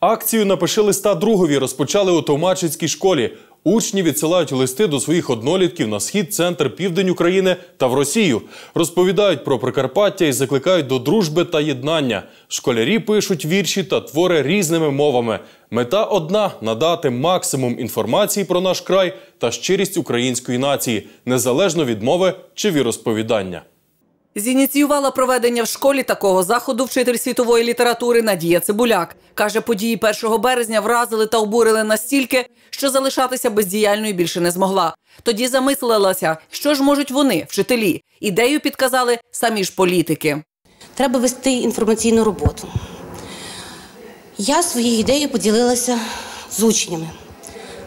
Акцію Напиши листа другові розпочали у Товмачицькій школі. Учні відсилають листи до своїх однолітків на схід, центр, південь України та в Росію. Розповідають про Прикарпаття і закликають до дружби та єднання. Школярі пишуть вірші та твори різними мовами. Мета одна надати максимум інформації про наш край та щирість української нації, незалежно від мови чи віросповідання. Зініціювала проведення в школі такого заходу вчитель світової літератури Надія Цибуляк. Каже, події 1 березня вразили та обурили настільки, що залишатися бездіяльною більше не змогла. Тоді замислилася, що ж можуть вони, вчителі. Ідею підказали самі ж політики. Треба вести інформаційну роботу. Я своєю ідеєю поділилася з учнями.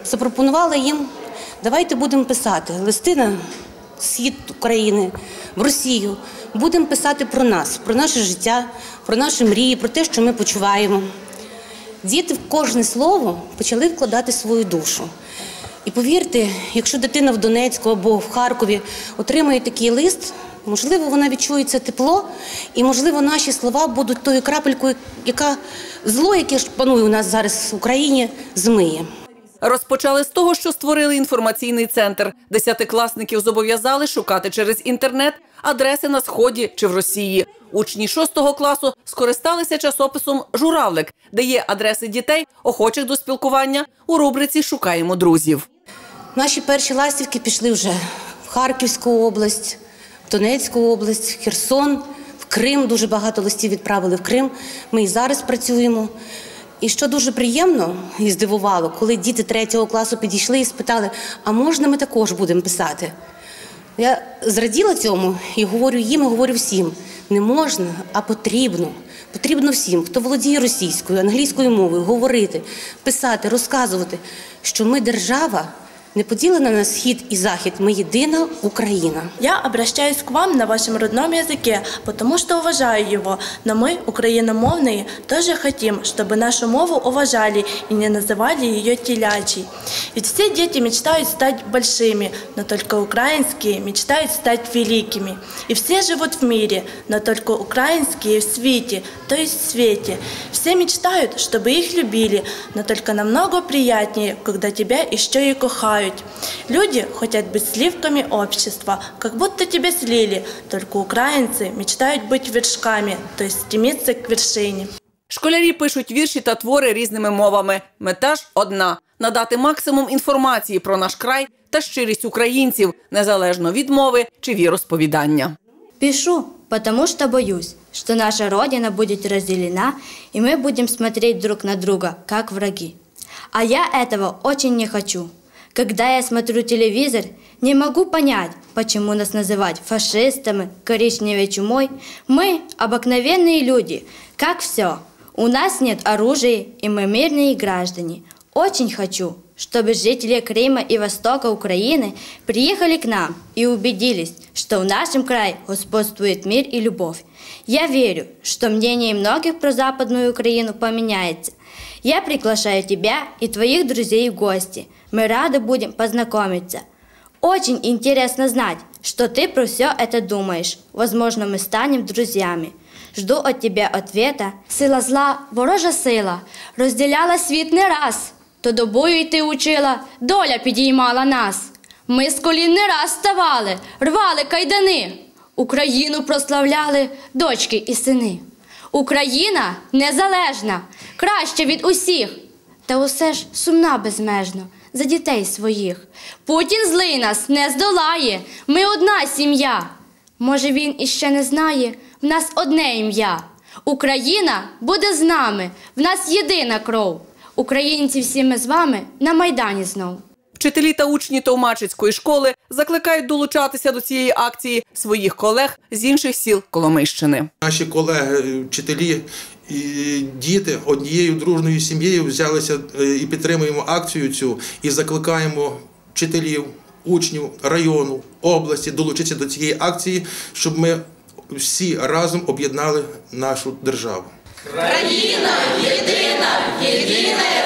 Запропонувала їм, давайте будемо писати листи на схід України, в Росію. Будемо писати про нас, про наше життя, про наші мрії, про те, що ми почуваємо. Діти в кожне слово почали вкладати свою душу. І повірте, якщо дитина в Донецьку або в Харкові отримає такий лист, можливо, вона відчує це тепло, і, можливо, наші слова будуть тою крапелькою, яка зло, яке панує у нас зараз в Україні, змиє. Розпочали з того, що створили інформаційний центр. Десятикласників зобов'язали шукати через інтернет адреси на сході чи в Росії. Учні шостого класу скористалися часописом Журавлик, де є адреси дітей, охочих до спілкування. У рубриці Шукаємо друзів. Наші перші ластівки пішли вже в Харківську область, в Донецьку область, в Херсон, в Крим. Дуже багато листів відправили в Крим. Ми і зараз працюємо. І що дуже приємно і здивувало, коли діти третього класу підійшли і спитали, а можна ми також будемо писати? Я зраділа цьому і говорю їм, і говорю всім: не можна, а потрібно. Потрібно всім, хто володіє російською, англійською мовою, говорити, писати, розказувати, що ми держава не поділена на схід и захід, мы едина Украина. Я обращаюсь к вам на вашем родном языке, потому что уважаю его, но мы, украиномовные, тоже хотим, чтобы нашу мову уважали и не называли ее телячей. Ведь все дети мечтают стать большими, но только украинские мечтают стать великими. И все живут в мире, но только украинские в свете, то есть в свете. Все мечтают, чтобы их любили, но только намного приятнее, когда тебя еще и кохают. Люди хотят быть сливками общества, как будто тебя слили, только украинцы мечтают быть вершками, то есть стремиться к вершине. Школярі пишуть вірші та твори різними мовами. Мета ж одна надати максимум інформації про наш край та щирість українців, незалежно від мови чи віросповідання. Пишу, потому что боюсь, что наша Родина будет разделена, и мы будем смотреть друг на друга, как враги. А я этого очень не хочу. Когда я смотрю телевизор, не могу понять, почему нас называть фашистами, коричневой чумой. Мы обыкновенные люди, как все. У нас нет оружия, и мы мирные граждане. Очень хочу, чтобы жители Крыма и Востока Украины приехали к нам и убедились, что в нашем крае господствует мир и любовь. Я верю, что мнение многих про Западную Украину поменяется. Я приглашаю тебя и твоих друзей в гости. Мы рады будем познакомиться. Очень интересно знать, что ты про все это думаешь. Возможно, мы станем друзьями. Жду от тебя ответа. Сила зла, ворожа сила, розділяла світ не раз. То добою йти учила, доля підіймала нас. Ми з колін не раз ставали, рвали кайдани. Україну прославляли дочки і сини. Україна незалежна, краща від усіх, та усе ж сумна безмежно за дітей своїх. Путін злий нас не здолає, ми одна сім'я. Може, він іще не знає, в нас одне ім'я. Україна буде з нами, в нас єдина кров. Українці всі ми з вами на Майдані знов. Вчителі та учні Товмачицької школи закликають долучатися до цієї акції своїх колег з інших сіл Коломийщини. Наші колеги, вчителі і діти однією дружною сім'єю взялися е, і підтримуємо акцію цю і закликаємо вчителів, учнів району, області долучитися до цієї акції, щоб ми всі разом об'єднали нашу державу. Країна єдина, єдина!